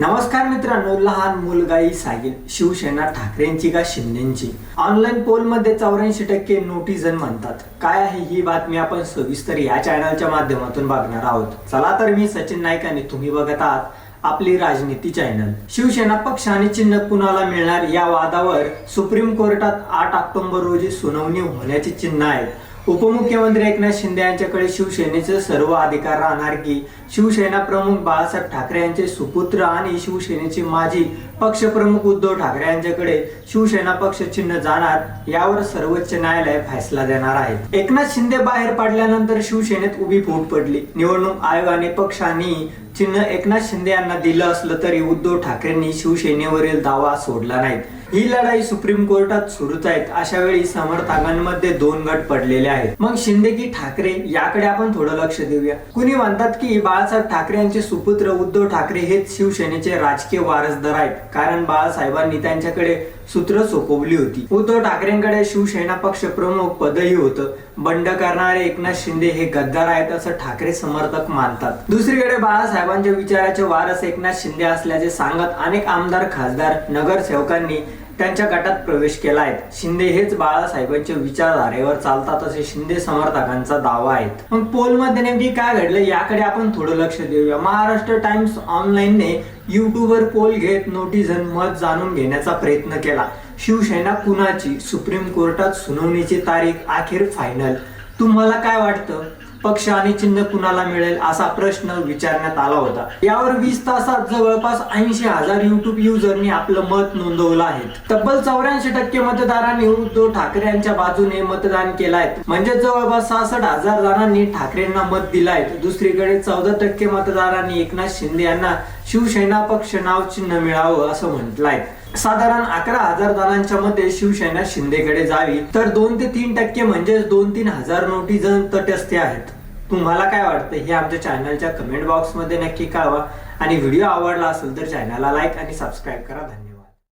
नमस्कार मित्रांनो लहान मुलगाई सागेल शिवसेना ठाकरेंची का शिंदेची? ऑनलाईन पोलमध्ये चौऱ्याऐंशी टक्के नोटिझन म्हणतात. काय आहे ही बातमी आपण सविस्तर या चॅनलच्या माध्यमातून बघणार आहोत. चला तर मी सचिन नाईक आणि तुम्ही बघत आहात आपली राजनीती चॅनल शिवसेना पक्ष आणि चिन्ह कुणाला मिळणार या वादावर सुप्रीम कोर्टात आठ ऑक्टोबर रोजी सुनावणी होण्याची चिन्ह आहेत. उपमुख्यमंत्री एकनाथ शिंदे यांच्याकडे शिवसेनेचे सर्व अधिकार राहणार की शिवसेना प्रमुख बाळासाहेब ठाकरे यांचे सुपुत्र आणि शिवसेनेचे माजी पक्षप्रमुख उद्धव ठाकरे यांच्याकडे शिवसेना पक्ष चिन्ह जाणार यावर सर्वोच्च न्यायालय फैसला देणार आहे. एकनाथ शिंदे बाहेर पडल्यानंतर शिवसेनेत उभी फूट पडली. निवडणूक आयोगाने पक्ष आणि चिन्ह एकनाथ शिंदे यांना दिलं असलं तरी उद्धव ठाकरेंनी शिवसेनेवरील दावा सोडला नाही ही लढाई सुप्रीम कोर्टात सुरूच आहेत. अशा वेळी समर्थकांमध्ये दोन गट पडलेले आहेत. मग शिंदे की ठाकरे याकडे आपण थोडं लक्ष देऊया. कुणी म्हणतात की बाळासाहेब ठाकरे यांचे सुपुत्र उद्धव ठाकरे हेच शिवसेनेचे राजकीय वारसदार आहेत. कारण बाळासाहेबांनी त्यांच्याकडे सूत्र सोपवली होती. उद्धव ठाकरेंकडे शिवसेना पक्ष प्रमुख पदही होतं. बंड करणारे एकनाथ शिंदे हे गद्दार आहेत असं ठाकरे समर्थक मानतात. दुसरीकडे बाळासाहेबांच्या विचाराचे वारस एकनाथ शिंदे असल्याचे सांगत अनेक आमदार खासदार नगरसेवकांनी त्यांच्या गटात प्रवेश केला आहे शिंदे हेच बाळासाहेबांच्या विचारधारेवर चालतात असे शिंदे समर्थकांचा दावा आहे. मग पोलमध्ये नेमकी काय घडलं याकडे आपण थोडं लक्ष देऊया. महाराष्ट्र टाइम्स ऑनलाईनने युट्यूबवर पोल घेत नोटिझन मत जाणून घेण्याचा प्रयत्न केला. शिवसेना कुणाची? सुप्रीम कोर्टात सुनावणीची तारीख अखेर फायनल तुम्हाला काय वाटतं? पक्ष आणि चिन्ह कुणाला मिळेल असा प्रश्न विचारण्यात आला होता. यावर वीस तासात जवळपास ऐंशी हजार युट्यूब युजरनी आपलं मत नोंदवलं आहे. तब्बल चौऱ्याऐंशी टक्के मतदारांनी उद्धव ठाकरे यांच्या बाजूने मतदान केलं आहे म्हणजे जवळपास सहासष्ट हजार जणांनी ठाकरेंना मत दिलं आहे दुसरीकडे चौदा टक्के मतदारांनी एकनाथ शिंदे यांना शिवसेना पक्ष नाव चिन्ह मिळावं असं म्हटलं आहे साधारण अकरा हजार जणांच्या मध्ये शिवसेना शिंदेकडे जावी तर दोन ते तीन टक्के म्हणजेच दोन तीन हजार नोटी जण तटस्थे आहेत. तुम्हाला काय वाटतं? हे आमच्या चॅनलच्या कमेंट बॉक्समध्ये नक्की कळवा. आणि व्हिडिओ आवडला असेल तर चॅनलला लाईक आणि सबस्क्राईब करा. धन्यवाद.